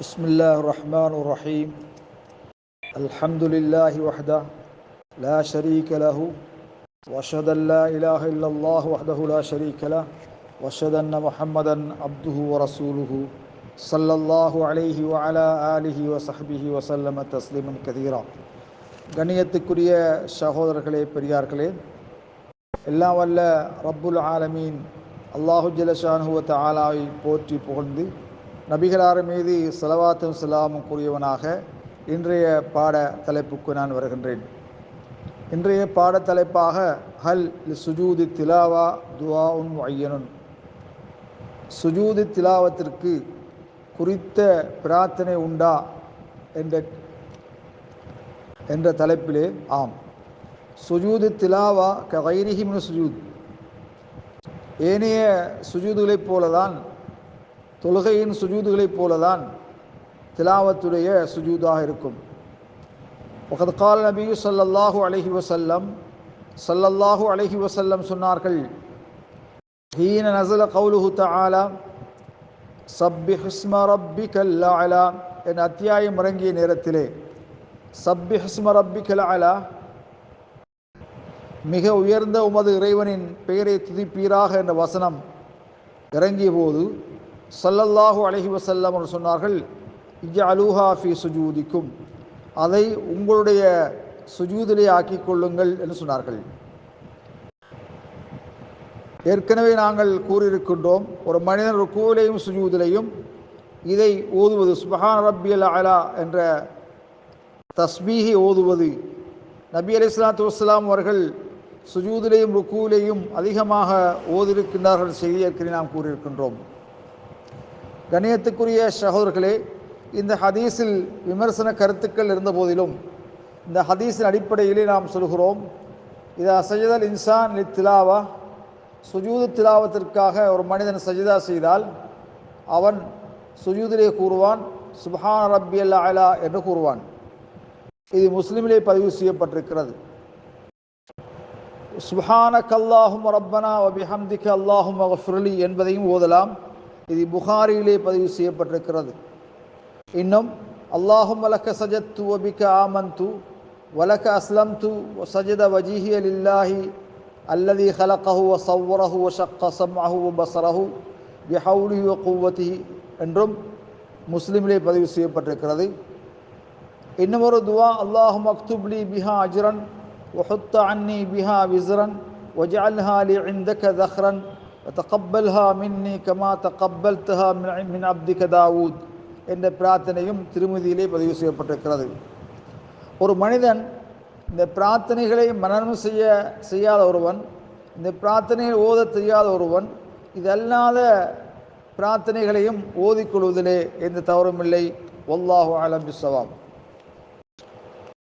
بسم الله الرحمن الرحيم الحمد لله وحده لا شريك له واشهد ان لا اله الا الله وحده لا شريك له واشهد ان محمدا عبده ورسوله صلى الله عليه وعلى اله وصحبه وسلم تسليما كثيرا கண்ணியத்துக்குரிய சகோதரர்களே பெரியார்களே எல்லாம் வல்ல ரப்புல் ஆலமீன் அல்லாஹு ஜலஷானுவ தாலாவை போற்றி புகழ்ந்து நபிகளார் மீது செலவாத்தும் செலாமும் கூறியவனாக இன்றைய பாட தலைப்புக்கு நான் வருகின்றேன். இன்றைய பாட தலைப்பாக ஹல் சுஜூதி திலாவா துவா உன் ஐயனுன் சுஜூதி திலாவத்திற்கு குறித்த பிரார்த்தனை உண்டா என்ற என்ற தலைப்பிலே ஆம். சுஜூது திலாவா கைரிஹிமின் சுஜூத். ஏனைய சுஜூதுகளைப் போலதான் தொழுகையின் சுஜூதுகளைப் போலதான் திலாவத்துடைய சுஜூதாக இருக்கும். ஒகத்கால் நபி சல்லல்லாஹு அலஹி வசல்லம் சல்லல்லாஹு அலஹி வசல்லம் சொன்னார்கள். ஹீன நசல கவுலுஹு தஆலா சப்பி ஹிஸ்ம ரப்பி கல்லா என் அத்தியாயம் இறங்கிய நேரத்திலே சப்பி ஹிஸ்ம ரப்பி கல்லா மிக உயர்ந்த உமது இறைவனின் பெயரை துதிப்பீராக என்ற வசனம் இறங்கிய போது சல்லல்லாஹு அலஹி வசல்லம் என்று சொன்னார்கள் இஜ அலூஹா ஃபி சுஜூதிக்கும். அதை உங்களுடைய சுஜூதிலே ஆக்கிக் கொள்ளுங்கள் என்று சொன்னார்கள். ஏற்கனவே நாங்கள் கூறியிருக்கின்றோம் ஒரு மனிதன் ஒரு சுஜூதிலையும் இதை ஓதுவது சுபஹான் ரப்பியல் அலா என்ற தஸ்பீகை ஓதுவது. நபி அலி இஸ்லாத்து வஸ்லாம் அவர்கள் சுஜூதிலையும் ருக்கூலையும் அதிகமாக ஓதிருக்கின்றார்கள் செய்தி ஏற்கனவே நாம் கூறியிருக்கின்றோம். கணியத்துக்குரிய சகோதரர்களே இந்த ஹதீஸில் விமர்சன கருத்துக்கள் இருந்த போதிலும் இந்த ஹதீஸின் அடிப்படையிலே நாம் சொல்கிறோம் இது சஜிதல் இன்சான் லி திலாவா சுஜூது திலாவத்திற்காக ஒரு மனிதன் சஜிதா செய்தால் அவன் சுஜூதிலே கூறுவான் சுபஹான் ரப்பி அல்லா அலா என்று கூறுவான். இது முஸ்லீமிலே பதிவு செய்யப்பட்டிருக்கிறது. சுபஹான கல்லாஹும் ரப்பனா வபிஹம்திக அல்லாஹும் அஃப்ரலி என்பதையும் ஓதலாம். இது புகாரியிலே பதிவு செய்யப்பட்டிருக்கிறது இன்னும் அல்லாஹும் வலக்க சஜத்து ஒபிக்க ஆமந்து வலக்க அஸ்லம் து சஜத வஜிஹி அலில்லாஹி அல்லதி ஹலகஹு சவ்வரஹு ஷக்க சம்ஹு பசரஹு பிஹவுலி குவத்தி என்றும் முஸ்லிமிலே பதிவு செய்யப்பட்டிருக்கிறது இன்னும் ஒரு துவா அல்லாஹு மக்துப்லி பிஹா அஜ்ரன் ஒஹுத்த அன்னி பிஹா விஸ்ரன் لي عندك ذخرا தகப்பல்ஹா மின்னி கமா தகப்பல் தஹா மின் அப்திக தாவூத் என்ற பிரார்த்தனையும் திருமதியிலே பதிவு செய்யப்பட்டிருக்கிறது ஒரு மனிதன் இந்த பிரார்த்தனைகளை மனநம் செய்ய செய்யாத ஒருவன் இந்த பிரார்த்தனைகள் ஓத தெரியாத ஒருவன் இதல்லாத பிரார்த்தனைகளையும் ஓதிக்கொள்வதிலே எந்த தவறும் இல்லை ஒல்லாஹு அலம் பிஸ்வாம்